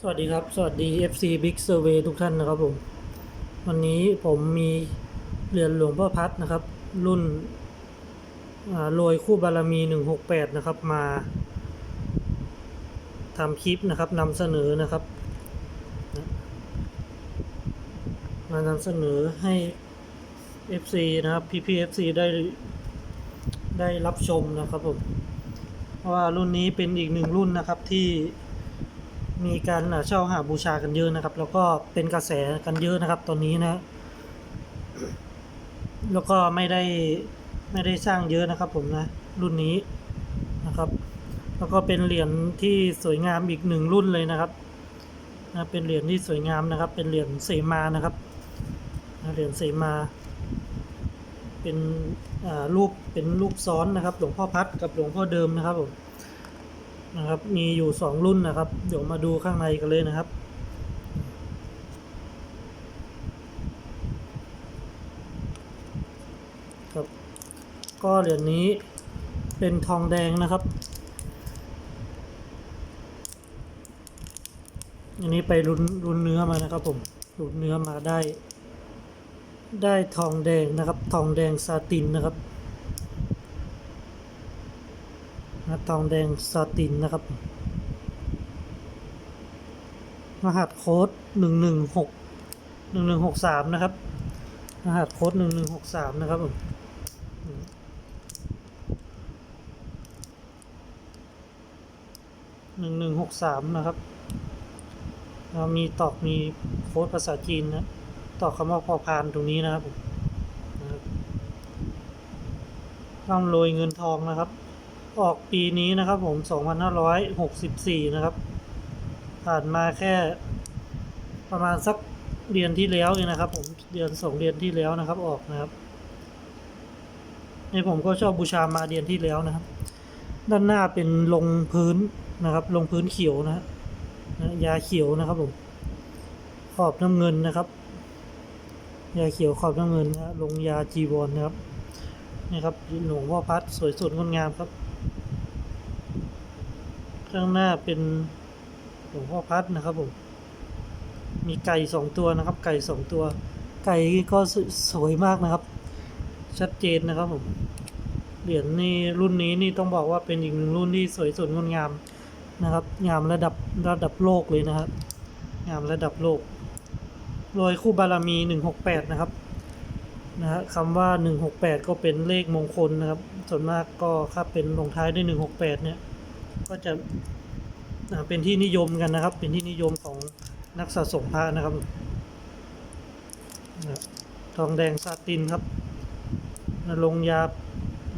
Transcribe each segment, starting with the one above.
สวัสดีครับ สวัสดี FC Big Survey ทุกท่านนะครับผม วันนี้ผมมีเรียญหลวงพ่อพัดนะครับ รุ่นโรยคู่บารมี 168 นะครับ มาทำคลิปนะครับนำเสนอนะครับ มานำเสนอให้ FC นะครับพี่ๆ FC ได้ได้รับชมนะครับผม เพราะว่ารุ่นนี้เป็นอีกหนึ่งรุ่นนะครับที่ มีการเช่าหาบูชากันเยอะนะครับ แล้วก็เป็นกระแสกันเยอะนะครับ ตอนนี้นะ แล้วก็ไม่ได้ไม่ได้สร้างเยอะนะครับ ผมนะรุ่นนี้นะครับ แล้วก็เป็นเหรียญที่สวยงามอีกหนึ่งรุ่นเลยนะครับนะเป็นเหรียญที่สวยงามนะครับ เป็นเหรียญเสมานะครับนะเหรียญเสมา เป็นอ่ารูปเป็นรูปซ้อนนะครับ หลวงพ่อพัดกับหลวงพ่อเดิมนะครับผม นะครับ มีอยู่สองรุ่นนะครับ เดี๋ยวมาดูข้างในกันเลยนะครับ ครับ ก็เหรียญนี้เป็นทองแดงนะครับ อันนี้ไปรุนรุนเนื้อมานะครับผมรุนเนื้อมาได้ ได้ทองแดงนะครับ ทองแดงซาตินนะครับ นะทองแดงซาตินนะครับ รหัสโค้ดหนึ่งหนึ่งหกหนึ่งหนึ่งหกสามนะครับ รหัสโค้ดหนึ่งหนึ่งหกสามนะครับผมหนึ่งหนึ่งหกสามนะครับเรามีตอกมีโค้ดภาษาจีนนะ ตอกคำว่าพอพานตรงนี้นะครับผมนะครับร่ำรวยเงินทองนะครับ ออกปีนี้นะครับผม 2564 นะครับ ผ่านมาแค่ประมาณสักเดือนที่แล้วเองนะครับ ผมเดือนสองเดือนที่แล้วนะครับ ออกนะครับในผมก็ชอบบูชามาเดือนที่แล้วนะครับ ด้านหน้าเป็นลงพื้นนะครับ ลงพื้นเขียวนะฮนะยาเขียวนะครับผมขอบน้ำเงินนะครับ ยาเขียวขอบน้ำเงินนะลงยาจีวรนะครับนี่ครับหลวงพ่อพัดสวยสดงดงามครับ ข้างหน้าเป็นหลวงพ่อพัดนะครับผมมีไก่สองตัวนะครับ ไก่สองตัว ไก่ก็สวยมากนะครับ ชัดเจนนะครับผมเหรียญนี่รุ่นนี้นี่ต้องบอกว่าเป็นอีกหนึ่งรุ่นที่สวยสดงดงามนะครับ งามระดับระดับโลกเลยนะครับ งามระดับโลกโดยคู่บารมีหนึ่งหกแปดนะครับนะฮะคำว่า 168 ก็เป็นเลขมงคลนะครับ ส่วนมากก็ถ้าเป็นลงท้ายด้วย 168 เนี่ย ก็จะเป็นที่นิยมกันนะครับ เป็นที่นิยมของนักสะสมพระนะครับทองแดงซาตินครับลงยา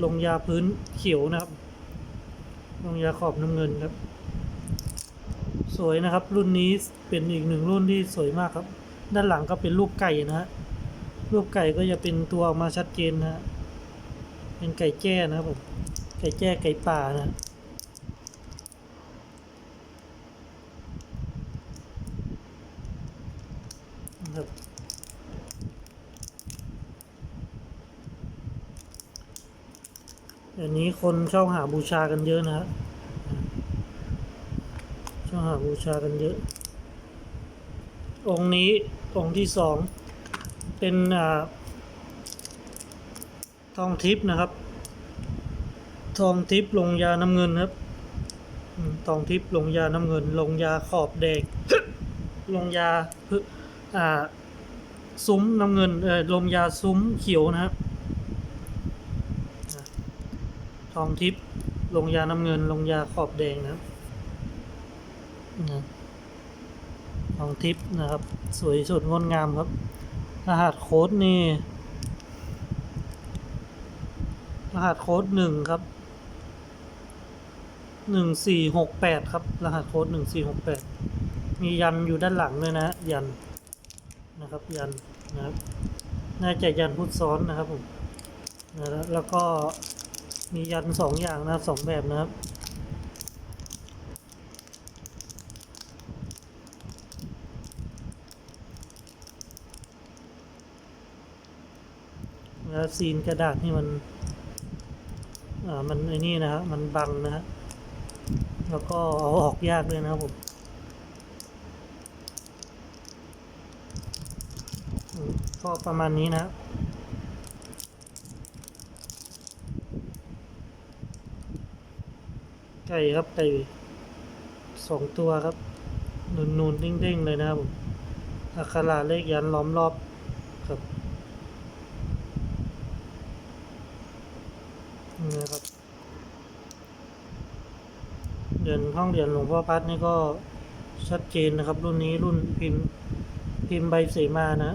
ลงยาพื้นเขียวนะครับ ลงยาขอบน้ำเงินครับ สวยนะครับ รุ่นนี้เป็นอีกหนึ่งรุ่นที่สวยมากครับ ด้านหลังก็เป็นรูปไก่นะฮะรูปไก่ก็จะเป็นตัวออกมาชัดเจนนะฮะเป็นไก่แจ้นะครับผมไก่แจ้ไก่ป่านะนะครับเดี๋ยว นี้คนชอบหาบูชากันเยอะนะฮะชอบหาบูชากันเยอะ องค์นี้องค์ที่สองเป็นอ่าทองทิพย์นะครับ ทองทิพย์ลงยาน้ำเงินครับทองทิพย์ลงยาน้ำเงิน ลงยาขอบแดงลงยาอ่าซุ้มน้ำเงินเออลงยาซุ้มเขียวนะครับอะ ทองทิพย์ลงยาน้ำเงิน ลงยาขอบแดงนะครับนะทองทิพย์นะครับ สวยสดงดงามครับ รหัสโค้ดนี่ รหัสโค้ดหนึ่งครับหนึ่งสี่หกแปดครับ รหัสโค้ดหนึ่งสี่หกแปดมียันอยู่ด้านหลังเลยนะ ยันนะครับ ยันนะครับ น่าจะยันพุทธซ้อนนะครับผมนะแล้วก็ มียันสองอย่างนะครับสองแบบนะครับแล้วซีนกระดาษนี่มันอ่ามันไอ้นี่นะครับมันบังนะฮะแล้วก็เอาออกยากด้วยนะครับผมก็ประมาณนี้นะครับ ไก่ครับไก่สองตัวครับนูนๆเด้งๆเลยนะครับผมอักขระเลขยันล้อมรอบครับนี่นะครับเหรียญห้องเหรียญหลวงพ่อพัดนี่ก็ชัดเจนนะครับ รุ่นนี้รุ่นพิมพ์พิมพ์ใบเสมานะ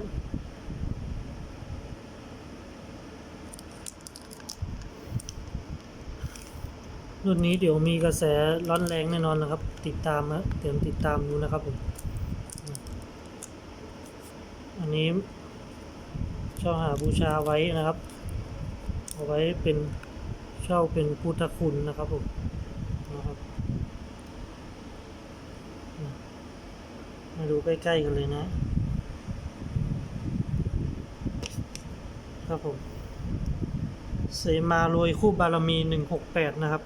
รุ่นนี้เดี๋ยวมีกระแสร้อนแรงแน่นอนนะครับ ติดตามนะเตรียมติดตามดูนะครับผมอันนี้เช่าหาบูชาไว้นะครับ เอาไว้เป็นเช่าเป็นพุทธคุณนะครับผมนะครับมาดูใกล้ๆกันเลยนะครับผมเสมาโรยคู่บารมีหนึ่งหกแปดนะครับ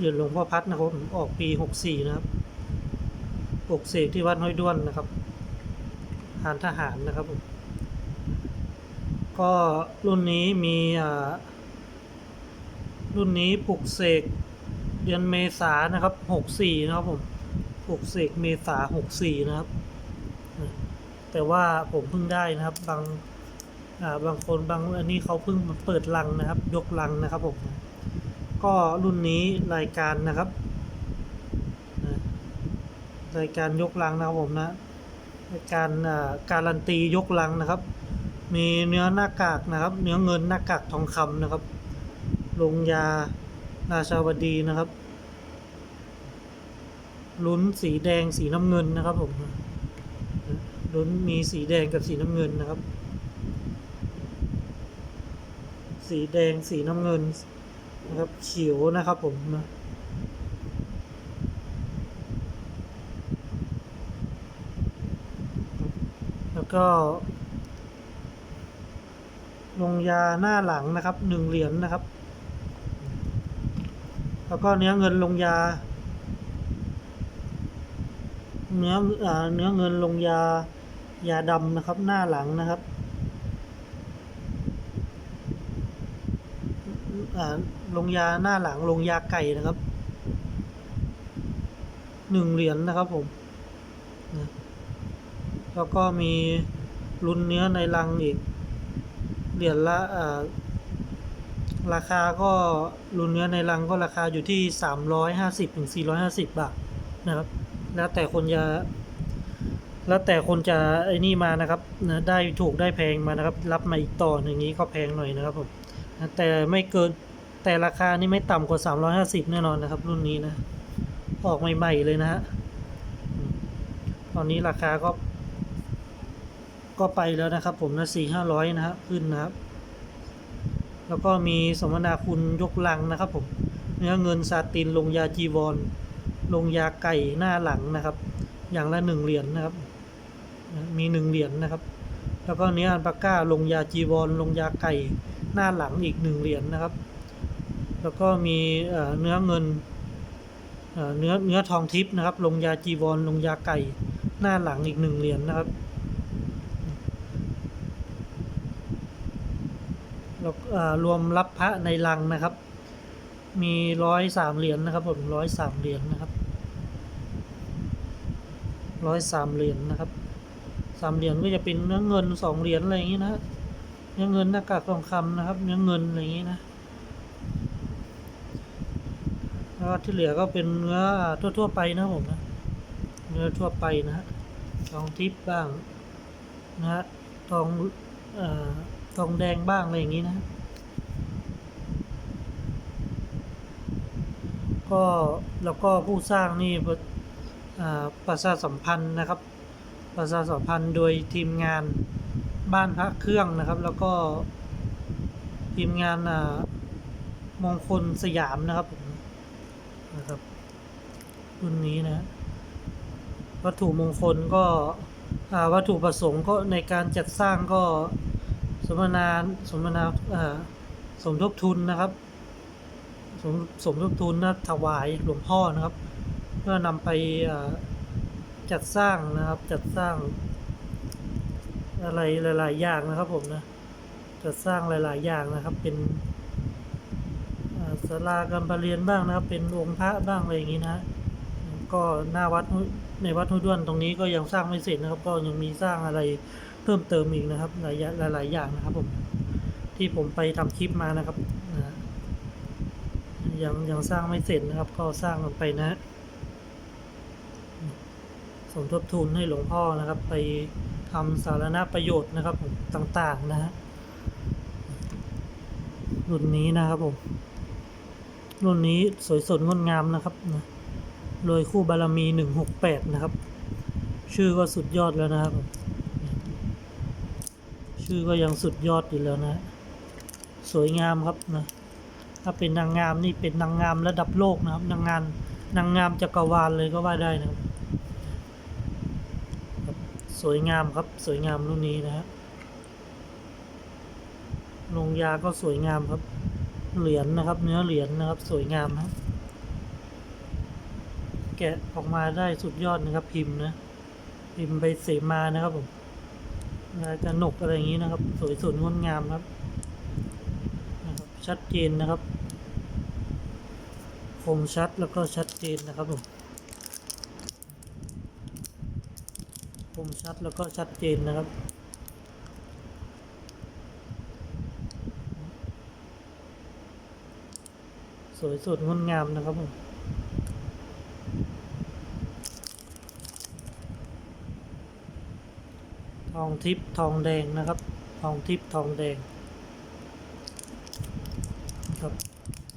เหรียญหลวงพ่อพัดนะครับ ออกปีหกสี่นะครับปกเสกที่วัดห้อยด้วนนะครับหานทหารนะครับผมก็รุ่นนี้มีอ่ารุ่นนี้ปลุกเสกเดือนเมษานะครับหกสี่นะครับผมปลุกเสกเมษาหกสี่นะครับ แต่ว่าผมเพิ่งได้นะครับบางอ่าบางคนบางอันนี้เขาเพิ่งเปิดลังนะครับ ยกลังนะครับผม ก็รุ่นนี้รายการนะครับรายการยกลังนะครับผมนะรายการการันตียกลังนะครับ มีเนื้อหน้ากากนะครับ เนื้อเงินหน้ากากทองคำนะครับ ลงยาราชาวดีนะครับ ลุ้นสีแดงสีน้ำเงินนะครับผมลุ้นมีสีแดงกับสีน้ำเงินนะครับ สีแดงสีน้ำเงิน นะครับเขียวนะครับผมนะแล้วก็ ลงยาหน้าหลังนะครับหนึ่งเหรียญนะครับ แล้วก็เนื้อเงินลงยา เนื้ออ่าเนื้อเงินลงยายาดำนะครับ หน้าหลังนะครับอ่า ลงยาหน้าหลังลงยาไก่นะครับหนึ่งเหรียญนะครับผมแล้วก็มีรุนเนื้อในลังอีก เหรียญละราคาก็รุนเนื้อในรังก็ราคาอยู่ที่ 350ถึง450 บาทนะครับ แล้วแต่คนจะ แล้วแต่คนจะไอ้นี่มานะครับนะได้ถูกได้แพงมานะครับ รับมาอีกต่อหนึ่างนี้ก็แพงหน่อยนะครับผม แต่ไม่เกินแต่ราคานี่ไม่ต่ำกว่า 350 แน่นอนนะครับ รุ่นนี้นะ ออกใหม่ๆเลยนะฮะตอนนี้ราคาก็ ก็ไปแล้วนะครับ ผมนะสี่ห้าร้อยนะครับขึ้นนะครับ แล้วก็มีสมนาคุณยกลังนะครับผมเนื้อเงินซาตินลงยาจีวร ลงยาไก่หน้าหลังนะครับ อย่างละหนึ่งเหรียญนะครับ มีหนึ่งเหรียญนะครับ แล้วก็เนื้ออันปาก้าลงยาจีวร ลงยาไก่ หน้าหลังอีกหนึ่งเหรียญนะครับ แล้วก็มีเนื้อเงินเนื้อเนื้อทองทิพย์นะครับ ลงยาจีวรลงยาไก่ หน้าหลังอีกหนึ่งเหรียญนะครับแล้วอ่ารวมรับพระในลังนะครับ มีร้อยสามเหรียญนะครับผมร้อยสามเหรียญนะครับร้อยสามเหรียญนะครับสามเหรียญก็จะเป็นเนื้อเงินสองเหรียญอะไรอย่างนี้นะ เนื้อเงินหน้ากากทองคำนะครับ เนื้อเงินอะไรอย่างนี้นะแล้วที่เหลือก็เป็นเนื้อทั่ว ๆ ไปนะผมนะเนื้อทั่วไปนะฮะทองทิพย์บ้างนะฮะทองเอ่อทองแดงบ้างอะไรอย่างนี้นะก็แล้วก็ผู้สร้างนี่ประอ่าประชาสัมพันธ์นะครับ ประชาสัมพันธ์โดยทีมงาน บ้านพระเครื่องนะครับ แล้วก็ทีมงานอ่ามงคลสยามนะครับผมนะครับรุ่นนี้นะวัตถุมงคลก็อ่าวัตถุประสงค์ก็ในการจัดสร้างก็สมนาสมนาอ่าสมทบทุนนะครับสมสมทบทุนนะถวายหลวงพ่อนะครับ เพื่อนำไปจัดสร้างนะครับจัดสร้าง อะไรหลาย ๆ อย่างนะครับผมนะจะสร้างหลาย ๆ อย่างนะครับ เป็นอ่าศาลาการประเรียนบ้างนะครับ เป็นองค์พระบ้างอะไรอย่างนี้นะก็หน้าวัดในวัดห้วยด้วนตรงนี้ก็ยังสร้างไม่เสร็จนะครับ ก็ยังมีสร้างอะไรเพิ่มเติมอีกนะครับหลายอย่างหลายอย่างนะครับผมที่ผมไปทำคลิปมานะครับนะยังยังสร้างไม่เสร็จนะครับ ก็สร้างกันไปนะ สมทบทุนให้หลวงพ่อนะครับ ไป ทำสาธารณประโยชน์นะครับผมต่างๆนะฮะรุ่นนี้นะครับผมรุ่นนี้สวยสดงดงามนะครับนะโดยคู่บารมีหนึ่งหกแปดนะครับ ชื่อก็สุดยอดแล้วนะครับ ชื่อก็ยังสุดยอดอยู่แล้วนะ สวยงามครับนะถ้าเป็นนางงามนี่เป็นนางงามระดับโลกนะครับ นางงามนางงามจักรวาลเลยก็ว่าได้นะครับ สวยงามครับสวยงามรุ่นนี้นะฮะลงยาก็สวยงามครับ เหรียญนะครับ เนื้อเหรียญนะครับ สวยงามนะแกะออกมาได้สุดยอดนะครับ พิมพ์นะพิมพ์ใบเสมานะครับผมลายกระหนกอะไรอย่างนี้นะครับ สวยสดงดงามครับนะครับ ชัดเจนนะครับ คมชัดแล้วก็ชัดเจนนะครับผม มชัดแล้วก็ชัดเจนนะครับสวยสดงดงามนะครับผมทองทิพย์ทองแดงนะครับ ทองทิพย์ทองแดงครับ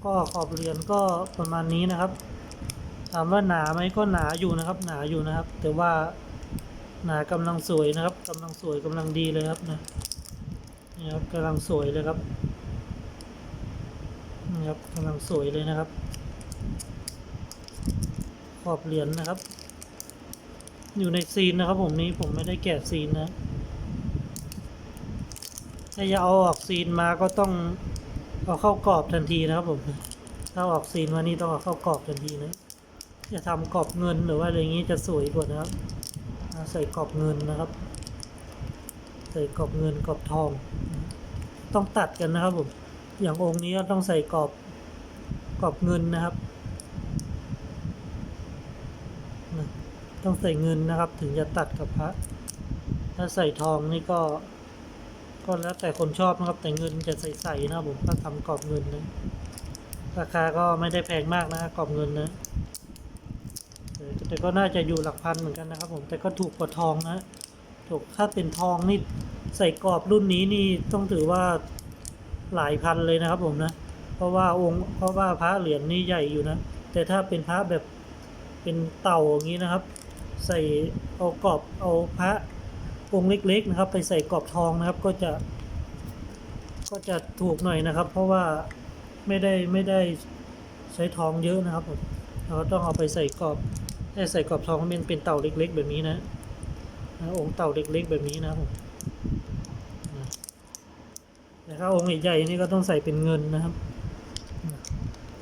ก็ขอบเหรียญก็ประมาณนี้นะครับถามว่าหนาไหมก็หนาอยู่นะครับ หนาอยู่นะครับ แต่ว่า หนากำลังสวยนะครับกำลังสวยกำลังดีเลยครับนะนี่ครับกำลังสวยเลยครับนี่ครับกำลังสวยเลยนะครับ ขอบเหรียญนะครับ อยู่ในซีนนะครับ ผมนี้ผมไม่ได้แกะซีนนะถ้าจะเอาออกซีนมาก็ต้องเอาเข้ากรอบทันทีนะครับผมถ้าเอาออกซีนมานี่ต้องเอาเข้ากรอบทันทีนะจะทำกรอบเงินหรือว่าอะไรอย่างนี้จะสวยกว่านะครับ ใส่กรอบเงินนะครับ ใส่กรอบเงินกรอบทอง ต้องตัดกันนะครับผมอย่างองค์นี้ก็ต้องใส่กรอบกรอบเงินนะครับต้องใส่เงินนะครับ ถึงจะตัดกับพระ ถ้าใส่ทองนี่ก็ ก็แล้วแต่คนชอบนะครับ แต่เงินจะใส่ๆนะครับผมถ้าทำกรอบเงินนะราคาก็ไม่ได้แพงมากนะกรอบเงินนะ แต่ก็น่าจะอยู่หลักพันเหมือนกันนะครับ ผมแต่ก็ถูกกว่าทองนะถูกถ้าเป็นทองนี่ใส่กรอบรุ่นนี้นี่ต้องถือว่าหลายพันเลยนะครับ ผมนะ เพราะว่าองค์เพราะว่าพระเหรียญนี่ใหญ่อยู่นะ แต่ถ้าเป็นพระแบบเป็นเต่าอย่างนี้นะครับ ใส่เอากรอบเอาพระองค์เล็ก ๆ นะครับ ไปใส่กรอบทองนะครับ ก็จะ ก็จะถูกหน่อยนะครับ เพราะว่าไม่ได้ไม่ได้ใช้ทองเยอะนะครับผมเราก็ต้องเอาไปใส่กรอบ ให้ใส่กรอบทองเป็นเป็นเต่าเล็กๆ แบบนี้นะนะองค์เต่าเล็กๆ แบบนี้นะผมนะแต่ถ้าองค์ใหญ่ๆนี่ก็ต้องใส่เป็นเงินนะครับ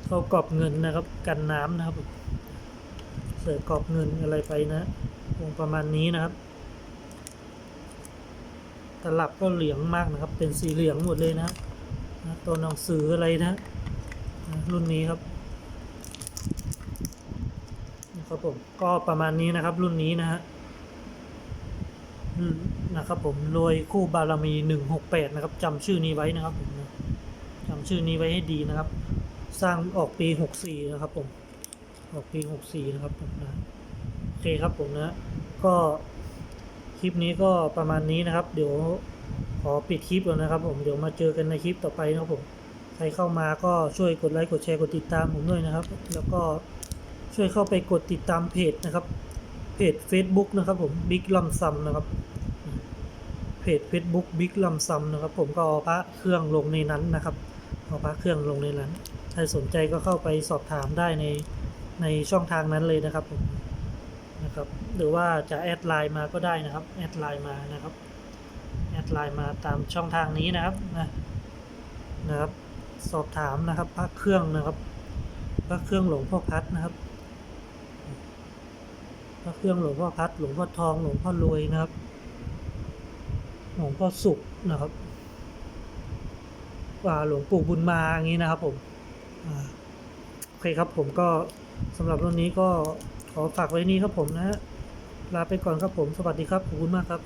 เข้ากรอบเงินนะครับ กันน้ำนะครับผมใส่กรอบเงินอะไรไปนะองค์ประมาณนี้นะครับตลับก็เหลืองมากนะครับ เป็นสีเหลืองหมดเลยนะครับนะตัวหนังสืออะไรนะนะรุ่นนี้ครับ นะ ครับผมก็ประมาณนี้นะครับ รุ่นนี้นะฮะนะครับ ผมรวยคู่บารมีหนึ่งหกแปดนะครับจำชื่อนี้ไว้นะครับผมจำชื่อนี้ไว้ให้ดีนะครับ สร้างออกปีหกสี่นะครับ ผม ออกปีหกสี่นะครับผมนะโอเคครับผมนะก็คลิปนี้ก็ประมาณนี้นะครับ เดี๋ยวขอปิดคลิปก่อนนะครับ ผมเดี๋ยวมาเจอกันในคลิปต่อไปนะครับผมใครเข้ามาก็ช่วยกดไลค์กดแชร์กดติดตามผมด้วยนะครับ แล้วก็ ช่วยเข้าไปกดติดตามเพจนะครับ เพจ Facebook นะครับผมบิ๊กลัมซัมนะครับ เพจ Facebook บิ๊กลัมซัมนะครับผมก็เอาพระเครื่องลงในนั้นนะครับเอาพระเครื่องลงในนั้น ใครสนใจก็เข้าไปสอบถามได้ในในช่องทางนั้นเลยนะครับผมนะครับ หรือว่าจะแอดไลน์มาก็ได้นะครับ แอดไลน์มานะครับ แอดไลน์มาตามช่องทางนี้นะครับนะนะครับ สอบถามนะครับพระเครื่องนะครับพระเครื่องหลวงพ่อพัดนะครับ พระเครื่องหลวงพ่อพัดหลวงพ่อทองหลวงพ่อรวยนะครับ หลวงพ่อสุขนะครับว่าหลวงปู่บุญมาอย่างนี้นะครับผมโอเคครับผมก็สำหรับวันนี้ก็ขอฝากไว้นี้ครับผมนะฮะลาไปก่อนครับผมสวัสดีครับขอบคุณมากครับ